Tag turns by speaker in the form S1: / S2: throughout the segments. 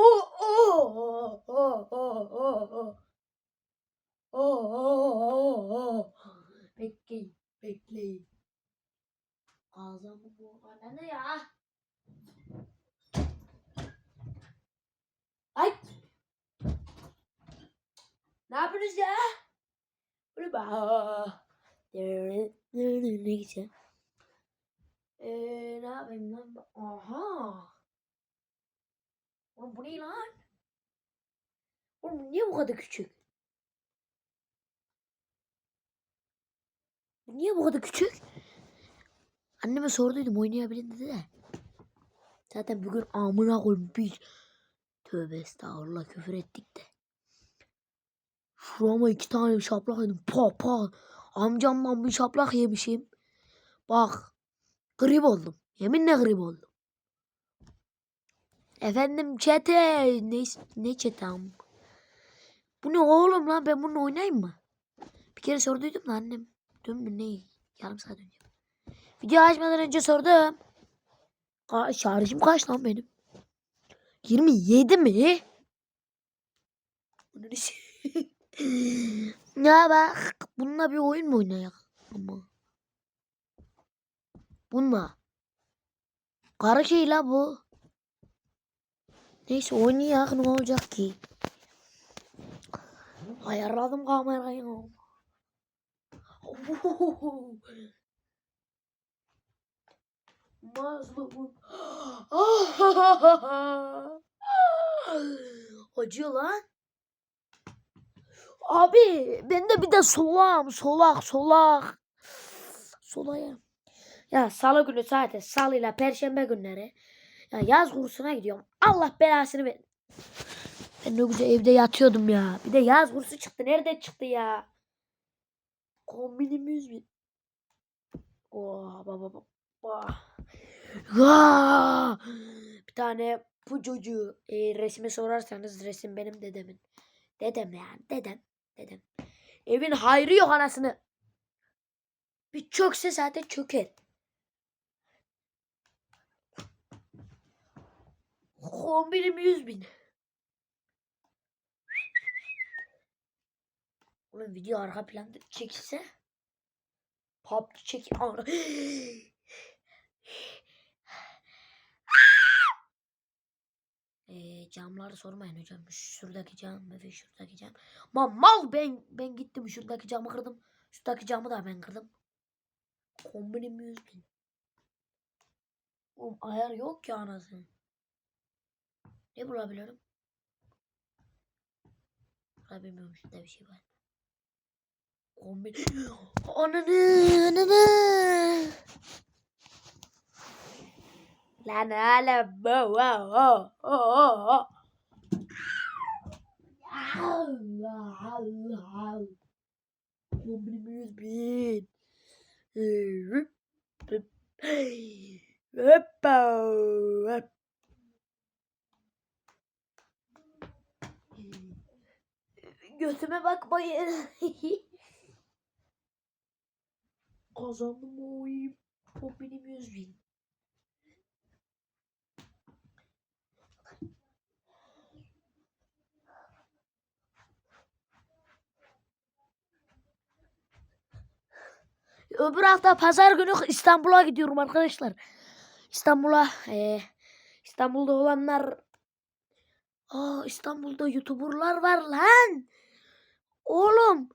S1: Oh oh oh oh oh oh. Oh oh oh oh. Bekleyin, bekleyin. Ağzımı bu anne ya. Ay. Ne yapıyorsunuz ya? Böyle bak. Ne gideceğim? Eee ne yapayım lan? Aha. Oğlum bu ne lan? Oğlum niye bu kadar küçük? Bu niye bu kadar küçük? Anneme sorduydum oynayabilir dedi de. Zaten bugün amına koyayım biz. Tövbe estağfurullah küfür ettik de. Şurama iki tane şaplak yedim. Pa pa. Amcamdan bir şaplak yemişim. Bak. Grip oldum. Yeminle grip oldum. Efendim çete. Ne, ne çete am? Bu ne oğlum lan ben bununla oynayayım mı? Bir kere sorduydum da annem. Dün mü ne? Yarım saat önce. Video açmadan önce sordum. Ka şarjım kaç lan benim? 27 mi? Bunu ya bak bununla bir oyun mu oynayak ama. Bununla. Kara şey la bu. Neyse oynayak ne olacak ki? Ayarladım kamerayı. Mazlumun. Acıyor lan. Abi ben de bir de solağım solak solak. Solaya. Ya salı günü zaten salıyla perşembe günleri. Ya yaz kursuna gidiyorum. Allah belasını ver. Ben ne güzel evde yatıyordum ya. Bir de yaz kursu çıktı. Nerede çıktı ya? Kombinimiz mi? Oh baba baba. Ya! Bir tane bu çocuğu e, resmi sorarsanız resim benim dedemin. Dedem yani dedem. Dedem. Evin hayrı yok anasını. Bir çökse zaten çöker. Kombinim yüz bin. Oğlum video arka planda çekilse. PUBG çek. Ee, camları sormayın hocam. Şuradaki cam ve şuradaki cam. Ma mal ben ben gittim şuradaki camı kırdım. Şuradaki camı da ben kırdım. Kombinim yüz bin. Oğlum ayar yok ki anasını. Ne bulabilirim? Burada bilmiyorum bir şey var. Kombin. Ananı ananı. Lan hala bu oh oh oh oh. Allah Allah. Kombin yüz bin. Hıp. Hoppa, Götüme bakmayın. Kazandım o oyun. O benim yüz bin. Öbür hafta pazar günü İstanbul'a gidiyorum arkadaşlar. İstanbul'a eee, İstanbul'da olanlar Aa İstanbul'da YouTuber'lar var lan. Oğlum.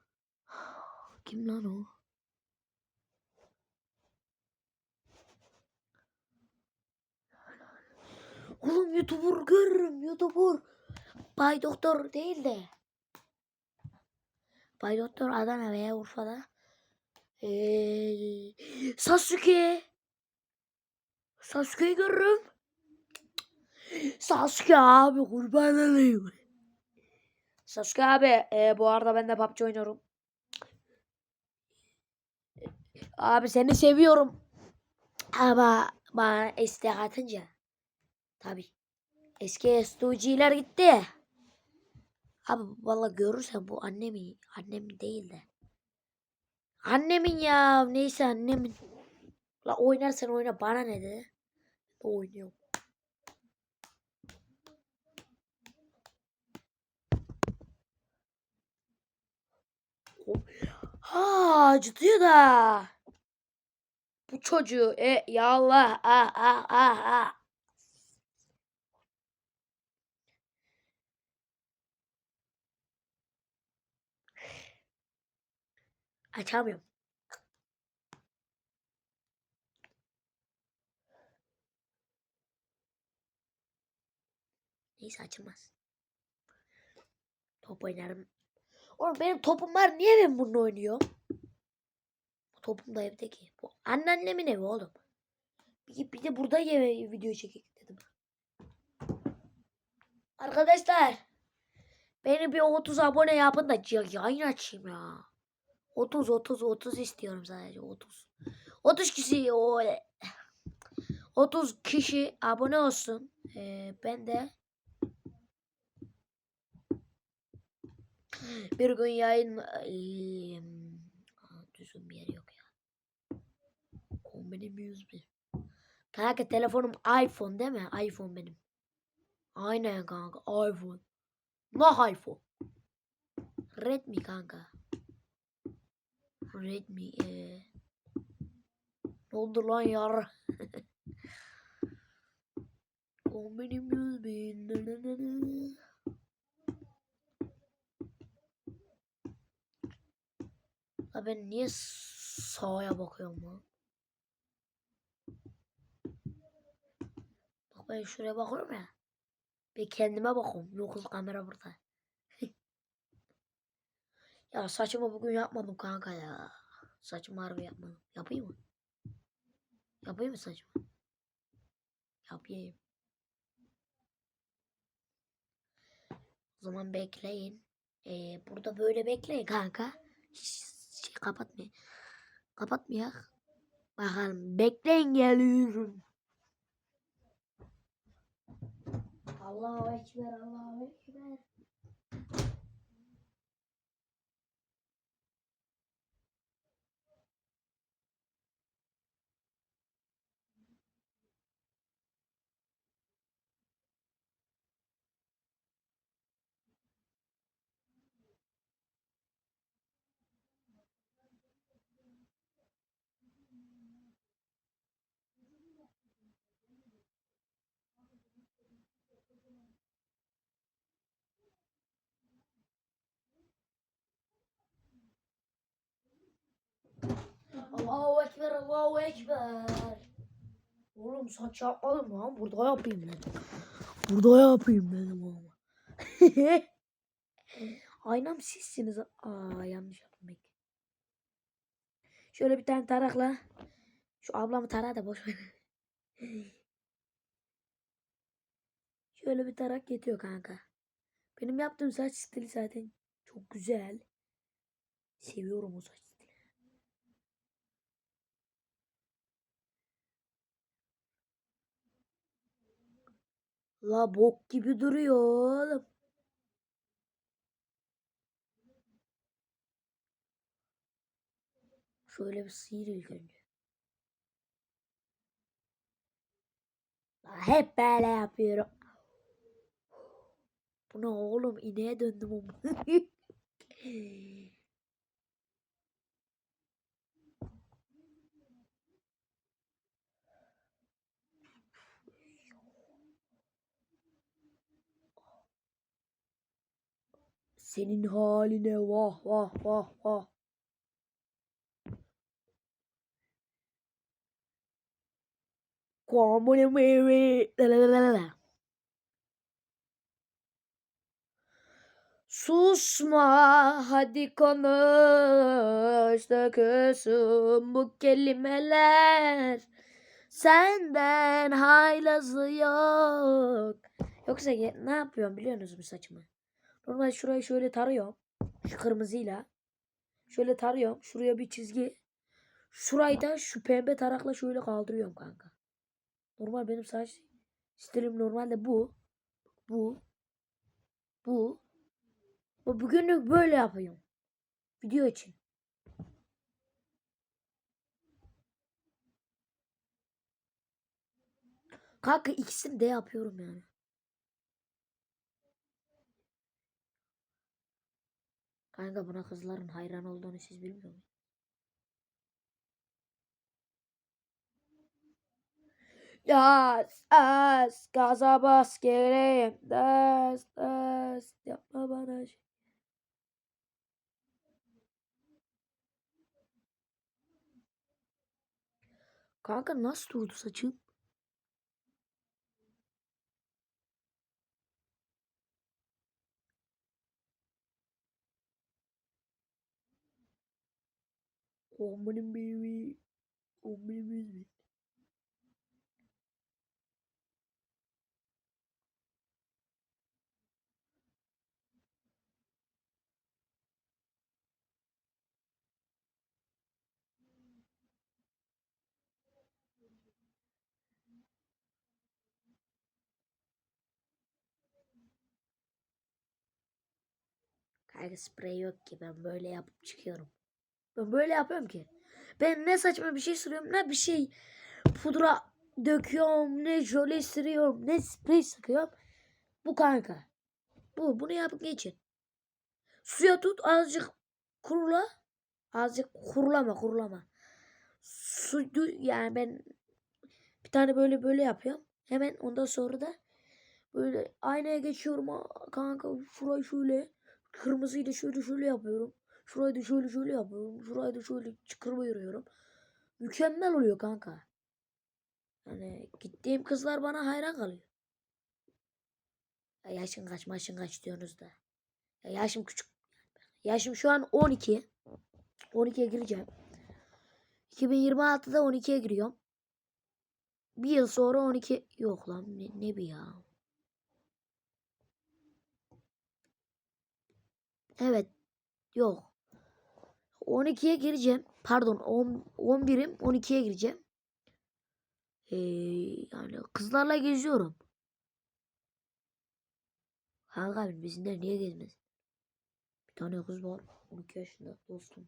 S1: Kim lan o? Oğlum YouTuber görürüm YouTuber. Bay Doktor değil de. Bay Doktor Adana veya Urfa'da. Ee, Sasuke. Sasuke'yi görürüm. Sasuke abi kurban olayım. Sasuke abi e, bu arada ben de PUBG oynuyorum. Abi seni seviyorum. Ama bana istek atınca. Tabi. Eski STU'ciler gitti. Abi valla görürsen bu annemi annem değil de. Annemin ya neyse annemin. La oynarsan oyna bana ne de. Oynuyorum. Ha acıtıyor da. Bu çocuğu e ya Allah ah ah ah ah. Açamıyorum. Neyse açılmaz. Top oynarım. Oğlum benim topum var. Niye ben bununla oynuyorum? Topum da evde ki. Bu anneannemin evi oğlum. Bir, bir de burada yeme video çekeyim dedim. Arkadaşlar. Beni bir 30 abone yapın da ya- yayın açayım ya. 30 30 30 istiyorum sadece 30. 30 kişi o 30 kişi abone olsun. Ee, ben de bir gün yayın Ay, aa, düzgün bir yer yok ya. Benim 101. Kanka telefonum iPhone değil mi? iPhone benim. Aynen kanka iPhone. Ne iPhone? Redmi kanka. Redmi. Ee. Ne oldu lan yar? Benim 101. La ben niye sağa bakıyorum lan? Bak ben şuraya bakıyorum ya. Bir kendime bakıyorum. Yokuz kamera burada. ya saçımı bugün yapmadım kanka ya. Saçımı harbi yapmadım. Yapayım mı? Yapayım mı saçımı? Yapayım. O zaman bekleyin. Ee, burada böyle bekleyin kanka. Şş, Şey, kapatmayın. Kapatmayak. Bakalım. Bekleyin geliyorum. Allahu Ekber, Allahu Ekber. Allahu Ekber, Allahu Ekber. Oğlum saç yapmadım lan. Burada yapayım dedim. Burada yapayım dedim ama. Aynam sizsiniz. Aa yanlış yaptım belki. Şöyle bir tane tarakla. Şu ablamı tarağı da boş ver. Şöyle bir tarak yetiyor kanka. Benim yaptığım saç stili zaten çok güzel. Seviyorum o saç La bok gibi duruyor oğlum. Şöyle bir sıyır ilk önce. Hep böyle yapıyorum. Bu ne oğlum ineğe döndüm Senin haline vah vah vah vah. La la. Susma hadi konuş kızım bu kelimeler senden haylazı yok. Yoksa ne yapıyorum biliyor musunuz saçımı? Normal şurayı şöyle tarıyorum. Şu kırmızıyla. Şöyle tarıyorum. Şuraya bir çizgi. Şurayı da şu pembe tarakla şöyle kaldırıyorum kanka. Normal benim saç stilim normalde bu. Bu. Bu. Bu bugünlük böyle yapıyorum. Video için. Kanka ikisini de yapıyorum yani. Kanka buna kızların hayran olduğunu siz bilmiyor musunuz? Das, das, gaza bas geleyim. Das, das, yapma bana şey. Kanka nasıl durdu saçım? Oh benim baby. Oh baby. Kanka sprey yok ki ben böyle yapıp çıkıyorum. Ben böyle yapıyorum ki. Ben ne saçma bir şey sürüyorum ne bir şey pudra döküyorum ne jöle sürüyorum ne sprey sıkıyorum. Bu kanka. Bu bunu yapıp geçin. Suya tut azıcık kurula. Azıcık kurulama kurulama. Su yani ben bir tane böyle böyle yapıyorum. Hemen ondan sonra da böyle aynaya geçiyorum kanka şurayı şöyle kırmızıyı da şöyle şöyle yapıyorum. Şurayı da şöyle şöyle yapıyorum. Şurayı da şöyle çıkırmıyorum. Mükemmel oluyor kanka. Yani gittiğim kızlar bana hayran kalıyor. Ya yaşın kaç maşın kaç diyorsunuz da. Ya yaşım küçük. Yaşım şu an 12. 12'ye gireceğim. 2026'da 12'ye giriyorum. Bir yıl sonra 12 yok lan ne, ne bir ya. Evet. Yok. 12'ye gireceğim. Pardon 10, 11'im 12'ye gireceğim. Ee, yani kızlarla geziyorum. Kanka abi bizimler niye gezmez? Bir tane kız var. 12 yaşında dostum.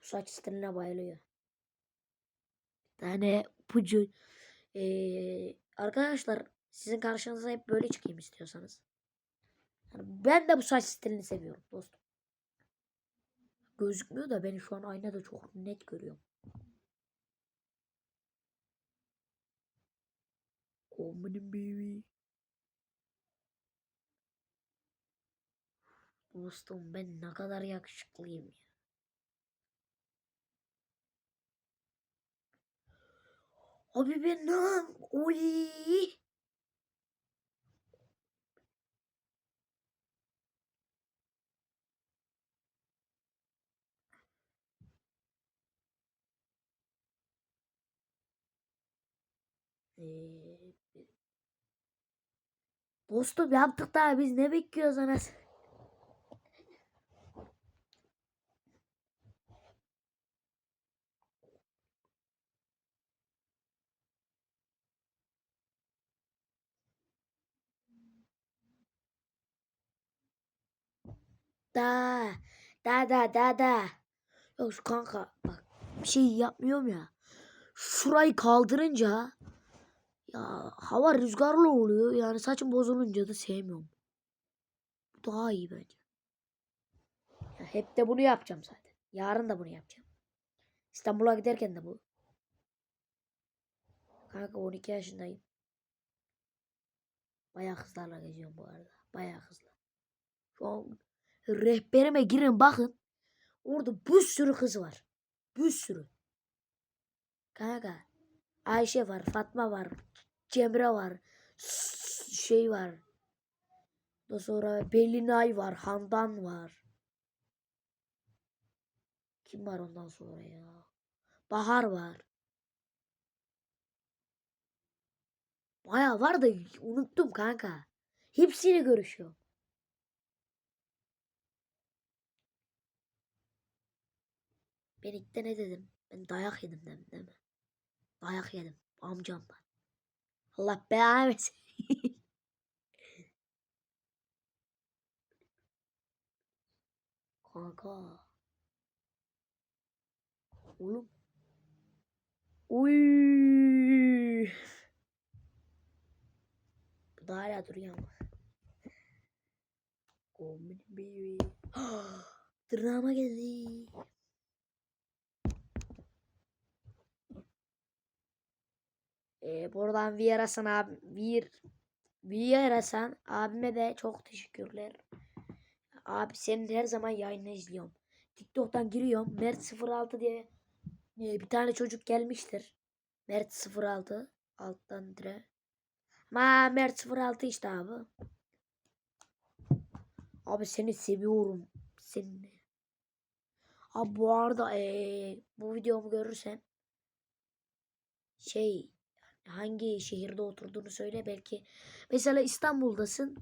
S1: Bu saç stiline bayılıyor. Bir tane pucu. Ee, arkadaşlar sizin karşınıza hep böyle çıkayım istiyorsanız. Yani ben de bu saç stilini seviyorum dostum. Gözükmüyor da beni şu an aynada çok net görüyorum. Oh benim baby. Dostum ben ne kadar yakışıklıyım ya. Abi ben ne? Oy. Ee, dostum yaptık daha biz ne bekliyoruz anasını? Da da da da da. Yok şu kanka bak bir şey yapmıyorum ya. Şurayı kaldırınca ya hava rüzgarlı oluyor. Yani saçım bozulunca da sevmiyorum. Bu daha iyi bence. Ya hep de bunu yapacağım zaten. Yarın da bunu yapacağım. İstanbul'a giderken de bu. Kanka 12 yaşındayım. Bayağı kızlarla geziyorum bu arada. Bayağı kızlar. Şu an rehberime girin bakın. Orada bir sürü kız var. Bir sürü. Kanka. Ayşe var, Fatma var, Cemre var, şey var. Ondan sonra Belinay var, Handan var. Kim var ondan sonra ya? Bahar var. Baya var da unuttum kanka. Hepsiyle görüşüyorum. Ben ilk de ne dedim? Ben dayak yedim dedim değil mi? Dayak yedim amcamdan. Allah belanı versin. Kanka. Oğlum. Uy. Bu da hala duruyor ama. Benim baby. Tırnağıma geldi. Ee, buradan Vieirasan abi Vir Vieirasan abime de çok teşekkürler. Abi senin her zaman yayını izliyorum. TikTok'tan giriyorum. Mert 06 diye e, bir tane çocuk gelmiştir. Mert 06 alttan dire. Ma Mert 06 işte abi. Abi seni seviyorum. Seni. Abi bu arada eee, bu videomu görürsen şey hangi şehirde oturduğunu söyle belki. Mesela İstanbul'dasın.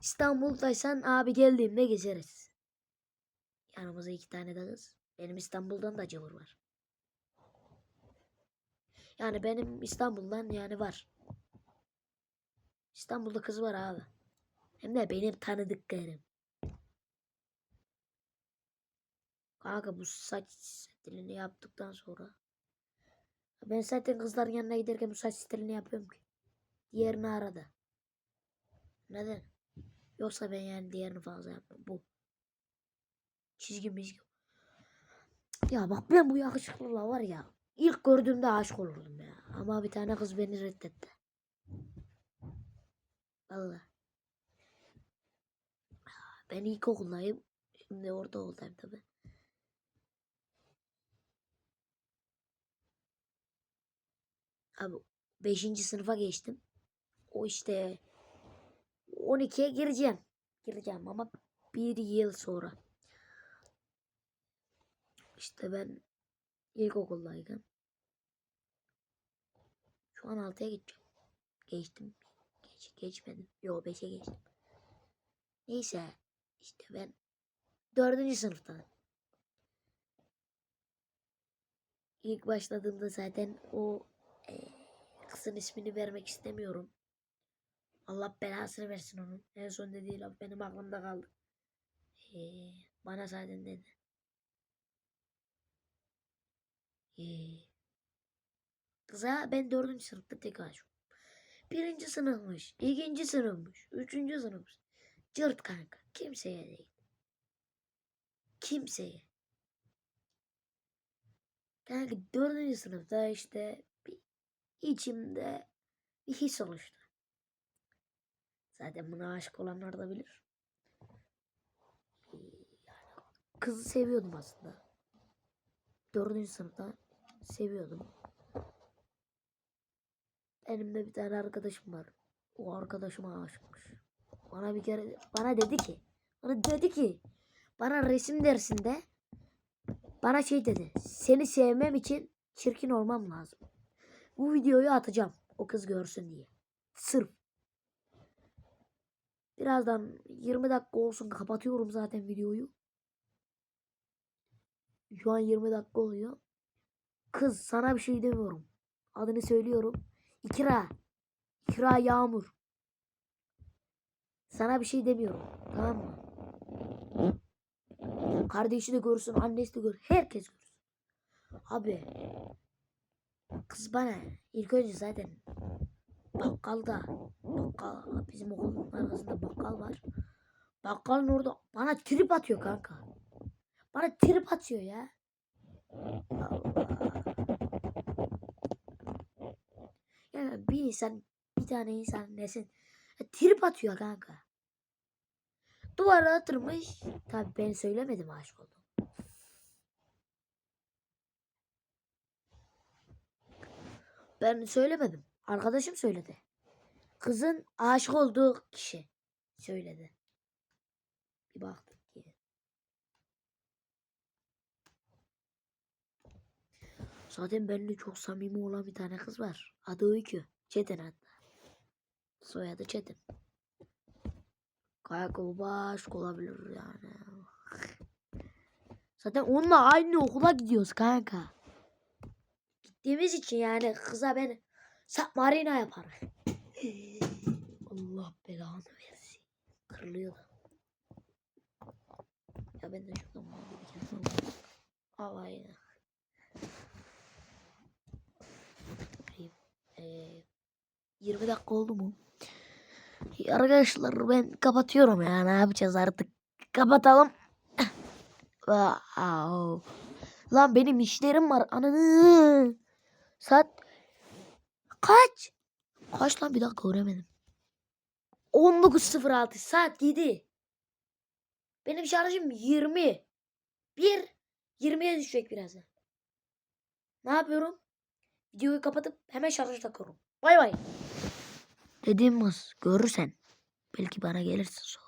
S1: İstanbul'daysan abi geldiğimde gezeriz. Yanımıza iki tane de kız. Benim İstanbul'dan da cıvır var. Yani benim İstanbul'dan yani var. İstanbul'da kız var abi. Hem de benim tanıdıklarım. Kanka bu saç stilini yaptıktan sonra. Ben zaten kızların yanına giderken bu saç stilini yapıyorum ki. Diğerini arada. Neden? Yoksa ben yani diğerini fazla yapmam. Bu. Çizgi mizgi. Ya bak ben bu yakışıklılığa var ya. ilk gördüğümde aşık olurdum ya. Ama bir tane kız beni reddetti. Vallahi. Ben ilkokuldayım. Şimdi ortaokuldayım tabi. Abi 5. sınıfa geçtim. O işte 12'ye gireceğim. Gireceğim ama bir yıl sonra. İşte ben ilkokuldayken. Şu an 6'ya geçeceğim. Geçtim. Geç, geçmedim. Yo 5'e geçtim. Neyse işte ben 4. sınıfta. İlk başladığımda zaten o eee, kızın ismini vermek istemiyorum. Allah belasını versin onun. En son dediği laf benim aklımda kaldı. Eee, bana zaten dedi. Eee, kıza ben 4. sınıfta tek aşığım. Birinci sınıfmış, ikinci sınıfmış, üçüncü sınıfmış. Cırt kanka. Kimseye değil. Kimseye. Kanka dördüncü sınıfta işte içimde bir his oluştu. Zaten buna aşık olanlar da bilir. Ee, Yani kızı seviyordum aslında. Dördüncü sınıfta seviyordum. Benim de bir tane arkadaşım var. O arkadaşıma aşıkmış. Bana bir kere bana dedi ki bana dedi ki bana resim dersinde bana şey dedi. Seni sevmem için çirkin olmam lazım. Bu videoyu atacağım. O kız görsün diye. Sırf. Birazdan 20 dakika olsun kapatıyorum zaten videoyu. Şu an 20 dakika oluyor. Kız sana bir şey demiyorum. Adını söylüyorum. İkra. İkra Yağmur. Sana bir şey demiyorum. Tamam mı? Kardeşi de görsün, annesi de gör. Herkes görsün. Abi. Kız bana ilk önce zaten bakkalda bakkal bizim okulun arkasında bakkal var. Bakkalın orada bana trip atıyor kanka. Bana trip atıyor ya. Allah. Yani bir insan bir tane insan nesin ya trip atıyor kanka. Duvara atırmış. Tabi ben söylemedim aşık oldum. Ben söylemedim. Arkadaşım söyledi. Kızın aşık olduğu kişi söyledi. Bir baktık ki. Zaten benimle çok samimi olan bir tane kız var. Adı Öykü. Çetin hatta. Soyadı Çetin. Kanka bu aşık olabilir yani. Zaten onunla aynı okula gidiyoruz kanka. Gittiğimiz için yani kıza ben submarina yaparım. Allah belanı versin. Kırılıyor da. Ya ben de şuradan kere Havayı. Ee, 20 dakika oldu mu? Arkadaşlar ben kapatıyorum ya. Ne yapacağız artık? Kapatalım. Wow. Lan benim işlerim var. Ananı. Saat kaç? Kaç lan bir dakika göremedim. 19.06 saat 7. Benim şarjım 20. 1 20'ye düşecek birazdan. Ne yapıyorum? Videoyu kapatıp hemen şarja takıyorum. Bay bay. Dediğim kız görürsen belki bana gelirsin sonra.